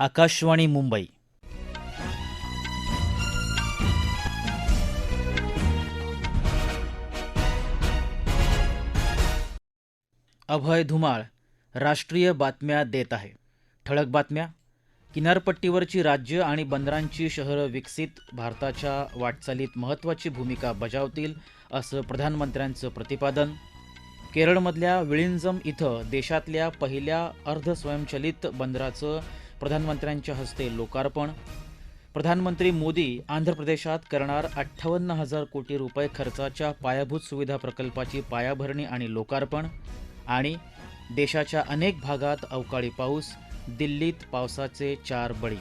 आकाशवाणी मुंबई. अभय धुमाळ राष्ट्रीय बातम्या देत आहे. ठळक बातम्या. किनारपट्टीवरची राज्य आणि बंदरांची शहरं विकसित भारताच्या वाटचालीत महत्त्वाची भूमिका बजावतील असं प्रधानमंत्र्यांचं प्रतिपादन. केरळमधल्या विळिंजम इथं देशातल्या पहिल्या अर्ध स्वयंचलित बंदराचं प्रधानमंत्र्यांच्या हस्ते लोकार्पण. प्रधानमंत्री मोदी आंध्र प्रदेशात करणार अठ्ठावन्न हजार कोटी रुपये खर्चाच्या पायाभूत सुविधा प्रकल्पाची पायाभरणी आणि लोकार्पण. आणि देशाच्या अनेक भागात अवकाळी पाऊस दिल्लीत पावसाचे चार बळी.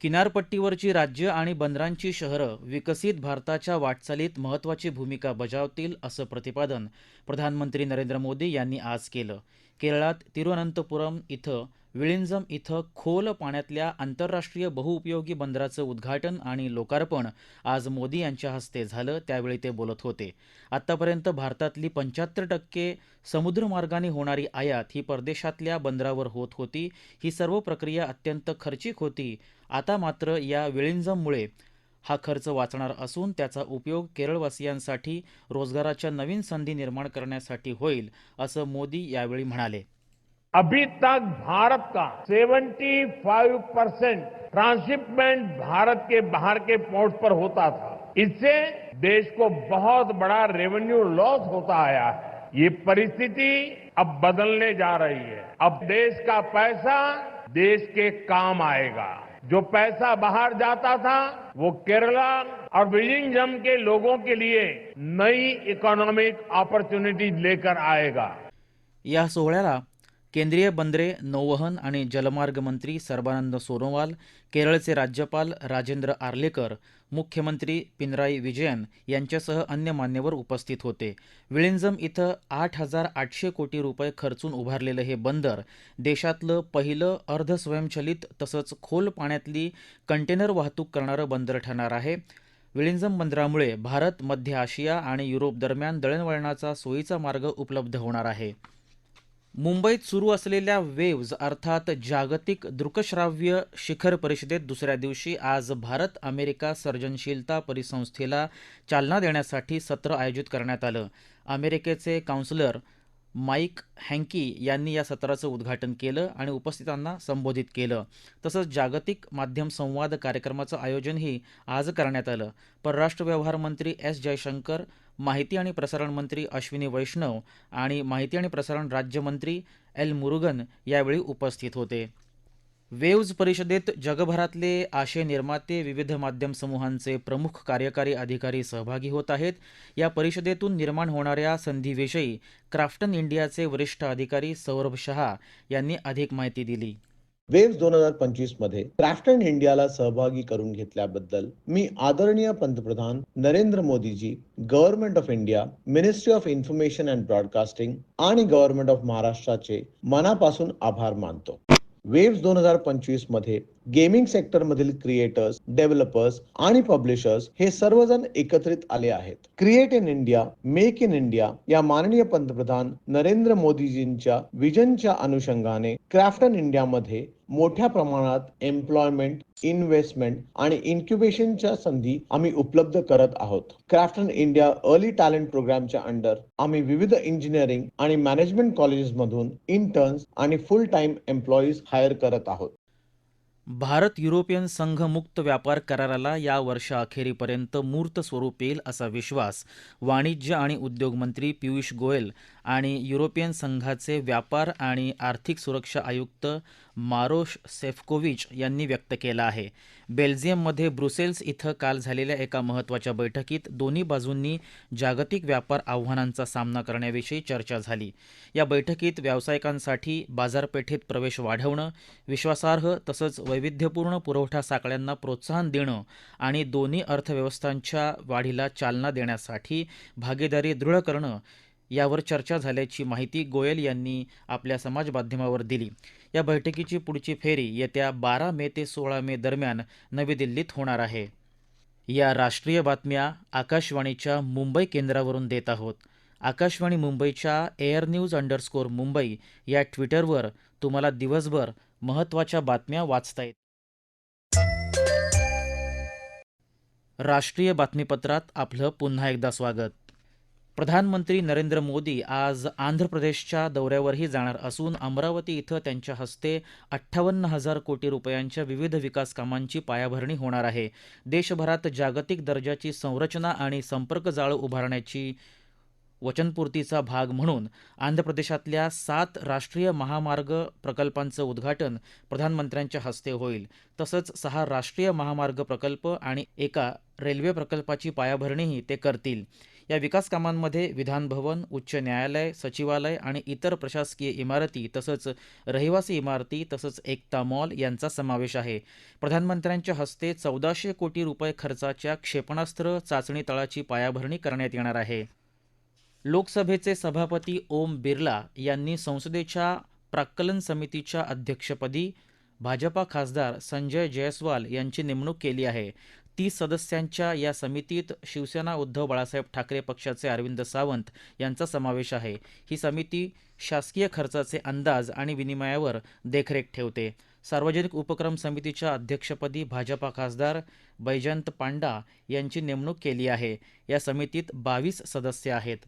किनारपट्टीवरची राज्य आणि बंदरांची शहरं विकसित भारताच्या वाटचालीत महत्त्वाची भूमिका बजावतील असं प्रतिपादन प्रधानमंत्री नरेंद्र मोदी यांनी आज केलं. केरळात तिरुअनंतपुरम इथं विळिंजम इथं खोल पाण्यातल्या आंतरराष्ट्रीय बहुउपयोगी बंदराचं उद्घाटन आणि लोकार्पण आज मोदी यांच्या हस्ते झालं त्यावेळी ते बोलत होते. आत्तापर्यंत भारतातली पंच्याहत्तर टक्के समुद्रमार्गाने होणारी आयात ही परदेशातल्या बंदरावर होत होती. ही सर्व प्रक्रिया अत्यंत खर्चिक होती. आता मात्र या विळिंजममुळे हा खर्च वाचणार असून त्याचा उपयोग केरळवासियांसाठी रोजगाराच्या नवीन संधी निर्माण करण्यासाठी होईल असं मोदी यावेळी म्हणाले. अभी तक भारत का 75 परसेंट ट्रांसशिपमेंट भारत के बाहर के पोर्ट पर होता था। इससे देश को बहुत बड़ा रेवेन्यू लॉस होता आया है। ये परिस्थिति अब बदलने जा रही है। अब देश का पैसा देश के काम आएगा। जो पैसा बाहर जाता था, वो केरला और विलिंगम के लोगों के लिए नई इकोनॉमिक अपॉर्चुनिटी लेकर आएगा। या सोहळ्याला केंद्रीय बंदरे नौवहन आणि जलमार्ग मंत्री सर्बानंद सोनोवाल केरळचे राज्यपाल राजेंद्र आर्लेकर मुख्यमंत्री पिनराई विजयन यांच्यासह अन्य मान्यवर उपस्थित होते. विळिंजम इथं आठ हजार आठशे कोटी रुपये खर्चून उभारलेलं हे बंदर देशातलं पहिलं अर्ध स्वयंचलित तसंच खोल पाण्यातली कंटेनर वाहतूक करणारं बंदर ठरणार आहे. विळिंजम बंदरामुळे भारत मध्य आशिया आणि युरोप दरम्यान दळणवळणाचा सोयीचा मार्ग उपलब्ध होणार आहे. मुंबईत सुरू असलेल्या वेव्ज अर्थात जागतिक दृकश्राव्य शिखर परिषदेत दुसऱ्या दिवशी आज भारत अमेरिका सर्जनशीलता परिसंस्थेला चालना देण्यासाठी सत्र आयोजित करण्यात आलं. अमेरिकेचे काउन्सिलर माईक हँकी यांनी या सत्राचं उद्घाटन केलं आणि उपस्थितांना संबोधित केलं. तसंच जागतिक माध्यम संवाद कार्यक्रमाचं आयोजनही आज करण्यात आलं. परराष्ट्र व्यवहार मंत्री एस जयशंकर माहिती आणि प्रसारण मंत्री अश्विनी वैष्णव आणि माहिती आणि प्रसारण राज्यमंत्री एल मुरुगन यावेळी उपस्थित होते. वेव्ज परिषदेत जगभरातले आशय निर्माते विविध माध्यम समूहांचे प्रमुख कार्यकारी अधिकारी सहभागी होत आहेत. या परिषदेतून निर्माण होणाऱ्या संधीविषयी क्राफ्टन इंडियाचे वरिष्ठ अधिकारी सौरभ शहा यांनी अधिक माहिती दिली. वेव्स दोन हजार पंचवीसमध्ये क्राफ्ट अँड इंडियाला सहभागी करून घेतल्याबद्दल मी आदरणीय पंतप्रधान Narendra Modiji government of India ministry of information and broadcasting आणि गव्हर्नमेंट ऑफ महाराष्ट्राचे मनापासून आभार मानतो. वेव्स दोन हजार पंचवीसमध्ये गेमिंग सेक्टरमधील क्रिएटर्स डेव्हलपर्स आणि पब्लिशर्स हे सर्वजण एकत्रित आले आहेत. Create in India make in India या माननीय पंतप्रधान नरेंद्र मोदीजींच्या विजनच्या अनुषंगाने क्राफ्ट इंडियामध्ये मोठ्या प्रमाणात एम्प्लॉयमेंट इन्व्हेस्टमेंट आणि इन्क्युबेशनच्या संधी आम्ही उपलब्ध करत आहोत. क्राफ्ट इंडिया अर्ली टॅलेंट प्रोग्रामच्या अंडर आम्ही विविध इंजिनिअरिंग आणि मॅनेजमेंट कॉलेजेसमधून इंटर्न्स आणि फुल टाइम एम्प्लॉईज हायर करत आहोत. भारत युरोपियन संघ मुक्त व्यापार कराराला या वर्षाअखेरीपर्यंत मूर्त स्वरूप येईल असा विश्वास वाणिज्य आणि उद्योग मंत्री पियुष गोयल आणि युरोपियन संघाचे व्यापार आणि आर्थिक सुरक्षा आयुक्त मारोश सेफकोविच यांनी व्यक्त केला आहे. बेल्जियममध्ये ब्रुसेल्स इथं काल झालेल्या एका महत्त्वाच्या बैठकीत दोन्ही बाजूंनी जागतिक व्यापार आव्हानांचा सामना करण्याविषयी चर्चा झाली. या बैठकीत व्यावसायिकांसाठी बाजारपेठेत प्रवेश वाढवणं विश्वासार्ह तसंच वैविध्यपूर्ण पुरवठा साखळ्यांना प्रोत्साहन देणं आणि दोन्ही अर्थव्यवस्थांच्या वाढीला चालना देण्यासाठी भागीदारी दृढ करणं यावर चर्चा झाल्याची माहिती गोयल यांनी आपल्या समाज माध्यमावर दिली. या बैठकीची पुढची फेरी येत्या बारा मे ते सोळा मे दरम्यान नवी दिल्लीत होणार आहे. या राष्ट्रीय बातम्या आकाशवाणीच्या मुंबई केंद्रावरून देत आहोत. आकाशवाणी मुंबईच्या एअर न्यूज अंडरस्कोर मुंबई या ट्विटरवर तुम्हाला दिवसभर महत्त्वाच्या बातम्या वाचतायत राष्ट्रीय बातमीपत्रात आपलं पुन्हा एकदा स्वागत. प्रधानमंत्री नरेंद्र मोदी आज आंध्र प्रदेशच्या दौऱ्यावरही जाणार असून अमरावती इथं त्यांच्या हस्ते अठ्ठावन्न हजार कोटी रुपयांच्या विविध विकास कामांची पायाभरणी होणार आहे. देशभरात जागतिक दर्जाची संरचना आणि संपर्क जाळं उभारण्याची वचनपूर्तीचा भाग म्हणून आंध्र प्रदेशातल्या सात राष्ट्रीय महामार्ग प्रकल्पांचं उद्घाटन प्रधानमंत्र्यांच्या हस्ते होईल. तसंच सहा राष्ट्रीय महामार्ग प्रकल्प आणि एका रेल्वे प्रकल्पाची पायाभरणीही ते करतील. या विकास कामांमध्ये विधानभवन उच्च न्यायालय सचिवालय आणि इतर प्रशासकीय इमारती तसंच रहिवासी इमारती तसंच एकता मॉल यांचा समावेश आहे. प्रधानमंत्र्यांच्या हस्ते चौदाशे कोटी रुपये खर्चाच्या क्षेपणास्त्र चाचणी तळाची पायाभरणी करण्यात येणार आहे. लोकसभेचे सभापती ओम बिर्ला यांनी संसदेच्या प्राक्कलन समितीच्या अध्यक्षपदी भाजपा खासदार संजय जयस्वाल यांची नेमणूक केली आहे. तीस सदस्यांच्या या समितीत शिवसेना उद्धव बाळासाहेब ठाकरे पक्षाचे अरविंद सावंत यांचा समावेश आहे. ही समिती शासकीय खर्चाचे अंदाज आणि विनिमयावर देखरेख ठेवते. सार्वजनिक उपक्रम समितीच्या अध्यक्षपदी भाजपा खासदार बैजंत पांडा यांची नेमणूक केली आहे. या समितीत बावीस सदस्य आहेत.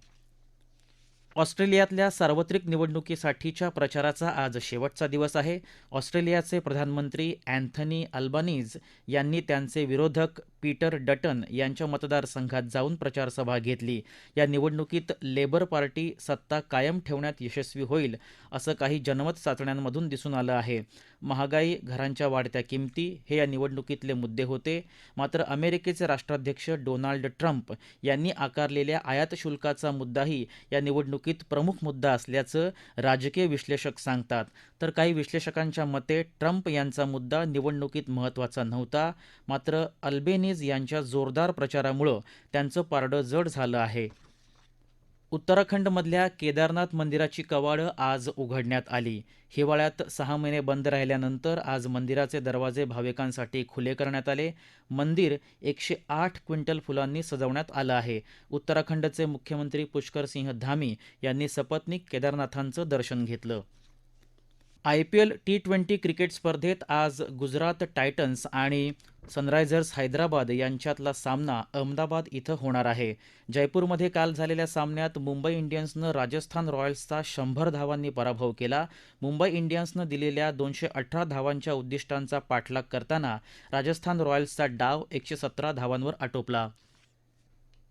ऑस्ट्रेलियातल्या सार्वत्रिक निवडणुकीसाठीच्या प्रचाराचा आज शेवटचा दिवस आहे. ऑस्ट्रेलियाचे प्रधानमंत्री अँथनी अल्बानीज यांनी त्यांचे विरोधक पीटर डटन यांच्या मतदारसंघात जाऊन प्रचारसभा घेतली. या निवडणुकीत लेबर पार्टी सत्ता कायम ठेवण्यात यशस्वी होईल असं काही जनमत चाचण्यांमधून दिसून आलं आहे. महागाई घरांच्या वाढत्या किमती हे या निवडणुकीतले मुद्दे होते. मात्र अमेरिकेचे राष्ट्राध्यक्ष डोनाल्ड ट्रम्प यांनी आकारलेल्या आयात शुल्काचा मुद्दाही या निवडणुकीत प्रमुख मुद्दा असल्याचं राजकीय विश्लेषक सांगतात. तर काही विश्लेषकांच्या मते ट्रम्प यांचा मुद्दा निवडणुकीत महत्त्वाचा नव्हता. मात्र अल्बेनी फडणवीस यांच्या जोरदार प्रचारामुळं त्यांचं पारडं जड झालं आहे. उत्तराखंडमधल्या केदारनाथ मंदिराची कवाडं आज उघडण्यात आली. हिवाळ्यात सहा महिने बंद राहिल्यानंतर आज मंदिराचे दरवाजे भाविकांसाठी खुले करण्यात आले. मंदिर एकशे आठ क्विंटल फुलांनी सजवण्यात आलं आहे. उत्तराखंडचे मुख्यमंत्री पुष्कर सिंह धामी यांनी सपत्नीक केदारनाथांचं दर्शन घेतलं. I P L T twenty cricket स्पर्धेत आज गुजरात टायटन्स आणि सनरायझर्स हैदराबाद यांच्यातला सामना अहमदाबाद इथं होणार आहे. जयपूरमध्ये काल झालेल्या सामन्यात मुंबई इंडियन्सनं राजस्थान रॉयल्सचा शंभर धावांनी पराभव केला. मुंबई इंडियन्सनं दिलेल्या दोनशे अठरा धावांच्या उद्दिष्टांचा पाठलाग करताना राजस्थान रॉयल्सचा डाव एकशे सतरा धावांवर आटोपला.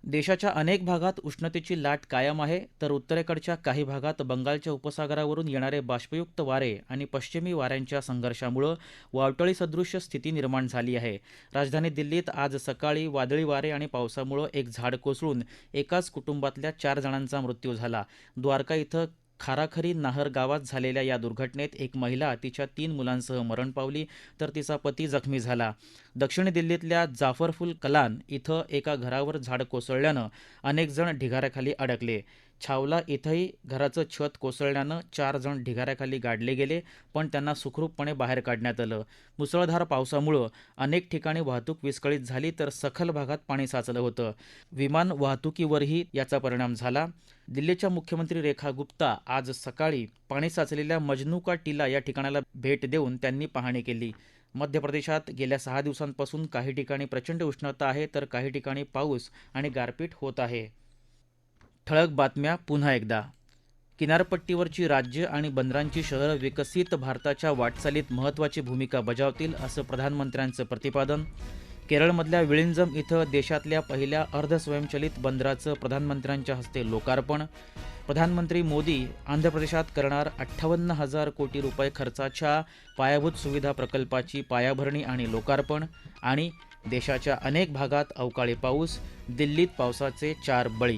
देशाच्या अनेक भागात उष्णतेची लाट कायम आहे तर उत्तरेकडच्या काही भागात बंगालच्या उपसागरावरून येणारे बाष्पयुक्त वारे आणि पश्चिमी वाऱ्यांच्या संघर्षामुळं वावटळी सदृश्य स्थिती निर्माण झाली आहे. राजधानी दिल्लीत आज सकाळी वादळी वारे आणि पावसामुळं एक झाड कोसळून एकाच कुटुंबातल्या चार जणांचा मृत्यू झाला. द्वारका इथं खाराखरी नाहर गावात झालेल्या या दुर्घटनेत एक महिला तिच्या तीन मुलांसह मरण पावली तर तिचा पती जखमी झाला. दक्षिण दिल्लीतल्या जाफरफुल कलान इथं एका घरावर झाड कोसळल्यानं अनेक जण ढिगाऱ्याखाली अडकले. छावला इथंही घराचं छत कोसळल्यानं चार जण ढिगाऱ्याखाली गाडले गेले पण त्यांना सुखरूपपणे बाहेर काढण्यात आलं. मुसळधार पावसामुळं अनेक ठिकाणी वाहतूक विस्कळीत झाली तर सखल भागात पाणी साचलं होतं. विमान वाहतुकीवरही याचा परिणाम झाला. दिल्लीच्या मुख्यमंत्री रेखा गुप्ता आज सकाळी पाणी साचलेल्या मजनू टीला या ठिकाणाला भेट देऊन त्यांनी पाहणी केली. मध्य प्रदेशात गेल्या सहा दिवसांपासून काही ठिकाणी प्रचंड उष्णता आहे तर काही ठिकाणी पाऊस आणि गारपीट होत आहे. ठळक बातम्या पुन्हा एकदा. किनारपट्टीवरची राज्य आणि बंदरांची शहरं विकसित भारताच्या वाटचालीत महत्त्वाची भूमिका बजावतील असं प्रधानमंत्र्यांचं प्रतिपादन. केरळमधल्या विळिंजम इथं देशातल्या पहिल्या अर्धस्वयंचलित बंदराचं प्रधानमंत्र्यांच्या हस्ते लोकार्पण. प्रधानमंत्री मोदी आंध्र प्रदेशात करणार अठ्ठावन्न हजार कोटी रुपये खर्चाच्या पायाभूत सुविधा प्रकल्पाची पायाभरणी आणि लोकार्पण आणि देशाच्या अनेक भागात अवकाळी पाऊस दिल्लीत पावसाचे चार बळी